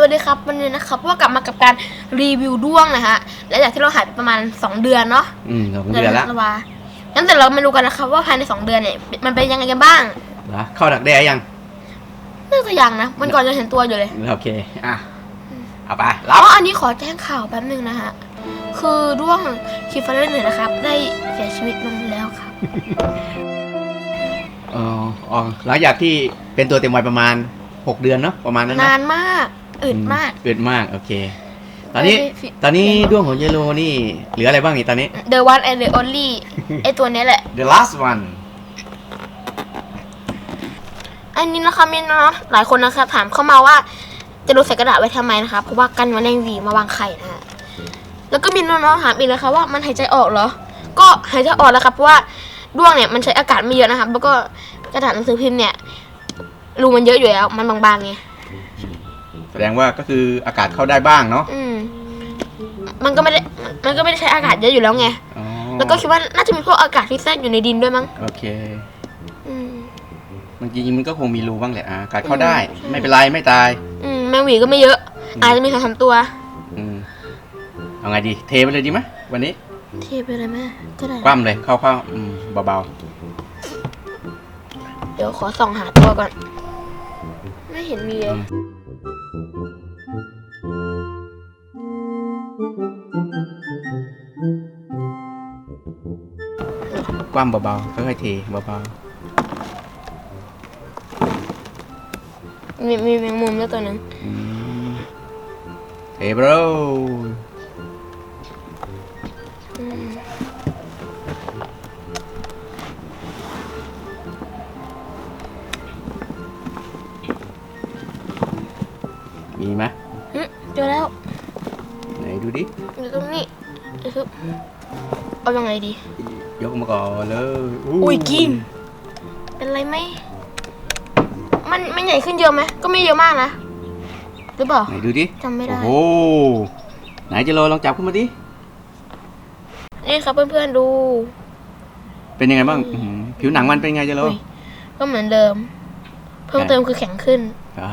สวัสดีครับวันนี้นะครับว่ากลับมากับการรีวิวด้วงนะฮะและจากที่เราหายไปประมาณ 2 เดือนเนาะอืมสองเดือนละเดือนวางั้นแต่เรามาดูกันนะครับว่าภายใน 2 เดือนเนี่ยมันเป็นยังไงกันบ้างเหรอเข้าดักแด้ยังน่าจะยังนะมันก่อนจะเห็นตัวอยู่เลยโอเคอะเอาไปอ๋รับออันนี้ขอแจ้งข่าวแป๊บนึงนะฮะคือด้วงคิฟเฟอร์เนี่ยนะครับ ได้เสียชีวิตลงแล้วครับอ๋ออ๋อหลังจากที่เป็นตัวเต็มวัยประมาณ 6 เดือนเนาะประมาณนั้นนานะนมาก อึดมากอือึดมาก โอเค ตอนนี้ไม่ได้ฟิตอนนี้ด้วงของเยลโลนี่ เหลืออะไรบ้างนี่ตอนนี้ The one and the only ไอตัวเนี้ยแหละ The last one อันนี้นะคะมีน้องหลายคนนะคะถามเข้ามาว่าจะดูใส่กระดาษไว้ทำไมนะคะเพราะว่ากันแมลงหวีมาวางไข่นะฮะแล้วก็มีน้องๆถามอีกนะคะว่ามันหายใจออกเหรอ ก็หายใจออกแล้วครับเพราะว่าด้วงเนี่ยมันใช้อากาศไม่เยอะนะครับแล้วก็กระดาษหนังสือพิมพ์เนี่ยรูมันเยอะอยู่แล้ว มันบางๆไงแส ดงว่าก็คืออากาศเข้าได้บ้างเนาะอืมมันก็ไม่ได้มันก็ไม่ได้ใช้อากาศเยอะอยู่แล้วไง อ๋อแล้วก็คิดว่าน่าจะมีพวกอากาศที่แทรกอยู่ในดินด้วยมั้งโอเค อืม มันจริงๆมันก็คงมีรูบ้างแหละอะอากาศเข้าได้ อืมใช่ไม่เป็นไรไม่ตาย อืมแมงหวีก็ไม่เยอะอาจจะมีสองสามตัว อืมเอาไงดี เทไปเลยดีไหมวันนี้เทียบไปเลยแม่ก็ได้ คว่ำเลยเข้าๆอืมเบาเดี๋ยวขอส่องหาตัวก่อน ไม่เห็นมีๆเลอืยม ว่ำเบาๆค่อยๆเทเบามีมีแมงมุมแล้วตัวหนึ่งๆอืมเทบรอืมมีไหมหึเจอแล้วไหนดูดิอยู่ตรงนี้เดี๋ยวคือเอายังไงดี ยกมาก่อนเลยอุ้ยกินเป็นไรไหมมันมันใหญ่ขึ้นเยอะไหมก็ไม่เยอะมากนะหรือเปล่าไหนดูดิจำไม่ได้โอ้โหไหนเจะโลลองจับขึ้นมาดินี่ครับเพื่อนๆดู เป็นยังไงบ้างอื้อหือผิวหนังมันเป็นไงเจะโลอุ้ยก็เหมือนเดิม เพิ่มเติมคือแข็งขึ้นเหรอ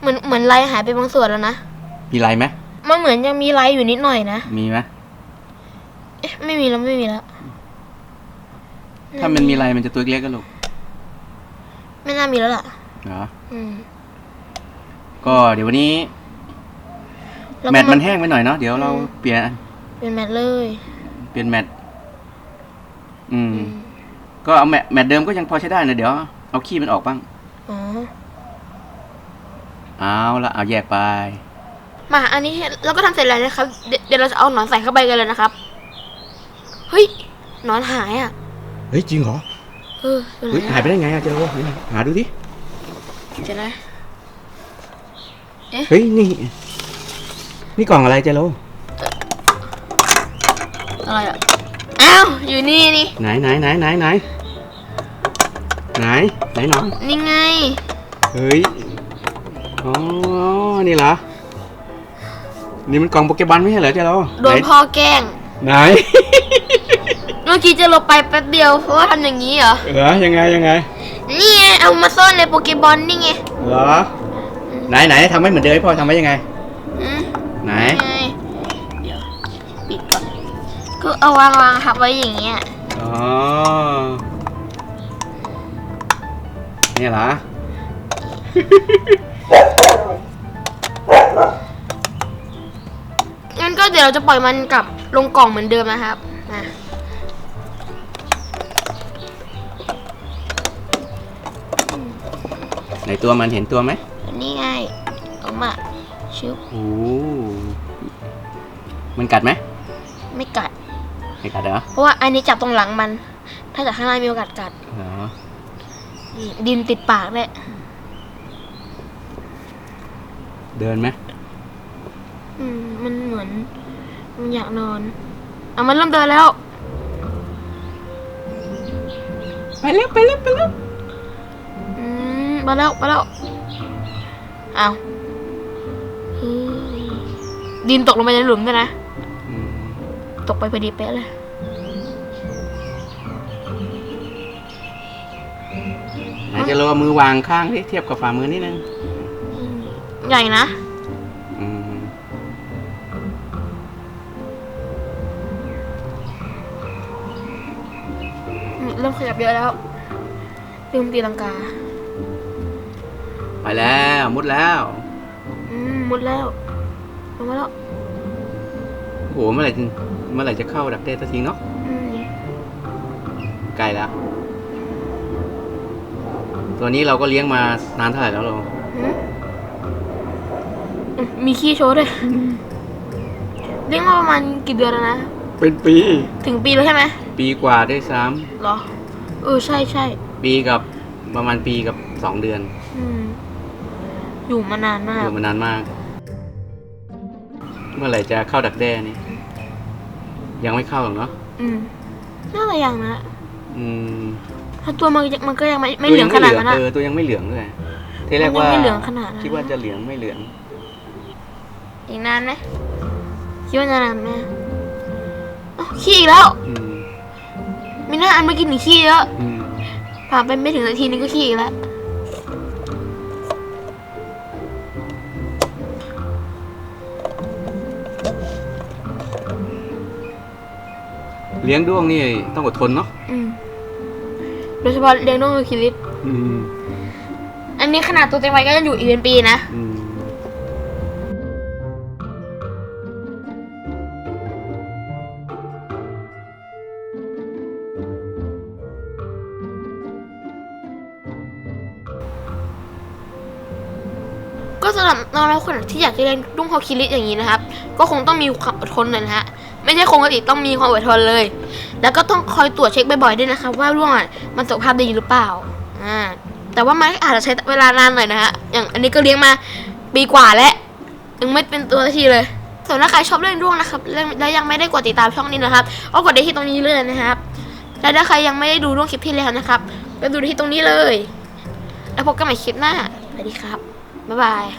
เหมือนเหมือนลายหายไปบางส่วนแล้วนะมีไรไหมมันเหมือนยังมีลายอยู่นิดหน่อยนะมีไหมเอ๊ะไม่มีแล้วไม่มีแล้ว ถ้ามันมีไรมันจะตัวเล็กก็ลูกไม่น่ามีแล้วล่ะเหรออืมก็เดี๋ยววันนี้ ล้วแมก็ตช์มันแห้งไปหน่อยเนาะเดี๋ยวเราเปลี่ยนเป็นแมทเลยเปลี่ยนแมตช์อืมก็เอาแมตช์แมตช์เดิมก็ยังพอใช้ได้นะเดี๋ยวเอาขี้มันออกบ้างอ๋อเอาละเอาแยกไป มาอันนี้เราก็ทำเสร็จแล้วนะครับเดี๋ยวเดี๋ยวเราจะเอาหนอนใส่เข้าไปกันเลยนะครับเฮ้ยหนอนหายอะ เฮ้ยจริงเหรอเอออยู่ไหเฮ้ยนหายอะไปได้ไงอะเจโรหาดูดิเดี๋ยวนะเฮ้ยนี่ นี่กล่องอะไรเจโรอะไรอะอ้าวอยู่นี่นี่ไหนไหนไหนไหนไหนไหนไหนน้องนี่ไงเฮ้ยอ๋อนี่เหรอนี่มันกล่องโปเกมอนไม่ใช่เหรอเจโรโดนพ่อแกล้งไหน เมื่อกี้จะลงไปแป๊บเดียวเพราะว่าทำอย่างนี้เหรอ เหรอยังไงยังไงนี่ไงเอามาซ่อนในโปเกบอลนี่ไงเหรอไหนไหนทำให้เหมือนเดิมให้พ่อทำไว้ยังไงอืมไหนไงเดี๋ยวปิดก่อนก็เอาวางวางทับไว้อย่างเงี้ยอ๋อเนี่ยเหรอ งั้นก็เดี๋ยวเราจะปล่อยมันกลับลงกล่องเหมือนเดิมนะครับมา ไหนตัวมันเห็นตัวไหมนี่ไงเอามาชิบโอ้มันกัดไหมไม่กัดไม่กัดเหรอเพราะว่าอันนี้จับตรงหลังมัน ถ้าจากข้างล่างมีโอกาสกัดเหรอนี่ดินติดปากเลยเดินไหมอืมมันเหมือนมันอยากนอนเอามันเริ่มเดินแล้ว ไปเร็วไปเร็วไปเร็วอื มมาแล้วมาแล้วอ้าวเฮ้ยดินตกลงไปในหลุมด้วยนะอืมตกไปพอดีเป๊ะเลย ไหนจะรอามือวางข้างที่เทียบกับฝ่ามือนิดนึงอืมใหญ่นะอืมอืมเริ่มขยับเยอะแล้วลืมตีลังกา ไปแล้วมุดแล้วอืมมุดแล้วลงมาแล้วโหเมื่อไหร่จะเมื่อไหร่จะเข้าดักเด้สักทีเนาะอืมใกล้แล้ว ตัวนี้เราก็เลี้ยงมานานเท่าไหร่แล้วเราอืมอืมมีขี้โชว์ด้วยเลี้ยงมาประมาณกี่เดือนแล้วนะ เป็นปี ถึงปีแล้วใช่ไหมปีกว่าได้วยซ้เหรอ เออ ใช่ใช่ำปีกับประมาณปีกับสองเดือน อืม อยู่มานานมาอก ยู่มานานมาก เมื่อไหร่จะเข้าดักแด้นี่ ยังไม่เข้าหรอกเนาะอืมน่าจะยังนะอืมถ้าตัวมันยังมันก็ยังไม่ไม่เหลืองขนาดนั้นเออะอตัวยังไม่เหลืองด้วยทีแรกมันยังว่าไม่เหลืองขนาดนั้น คิดว่าจะเหลืองไม่เหลือง อีกนานไหมคิดว่าจะนานไหมอ้าวขี้อีกแล้ว อืมมีหน้าอันเมื่อกี้หนีขี้เยอะอืมผ่านไปไม่ถึงนาทีนึงก็ขี้อีกแล้ว เลี้ยงด้วงนี่ต้องอดทนเนาะอืมโดยเฉพาะเลี้ยงน้องคิริสอืมอันนี้ขนาดตัวเต็มวัยก็จะอยู่อีกเป็นปีนะ อืมก็สำหรับน้องๆคนที่อยากจะเลี้ยงดุ้งฮอคิริสอย่างนี้นะครับ ก็คงต้องมีความอดทนหน่อยนะฮะ ไม่ใช่คงกติต้องมีความอดทนเลย แล้วก็ต้องคอยตรวจเช็คบ่อยๆด้วยนะครับ ว่าร่วงมันสุขภาพดีหรือเปล่าอ่าแต่ว่ามันอาจจะใช้เวลานานหน่อยนะฮะอย่างอันนี้ก็เลี้ยงมาปีกว่าแล้วยังไม่เป็นตัวทีเลยส่วนถ้าใครชอบเรื่องด้วงนะครับและและยังไม่ได้กดติดตามช่องนี้นะครับก็กดได้ที่ตรงนี้เลยนะครับและถ้าใครยังไม่ได้ดูด้วงคลิปที่แล้วนะครับไปดูที่ตรงนี้เลย แล้วพบกันใหม่คลิปหน้าสวัสดีครับบ๊ายบาย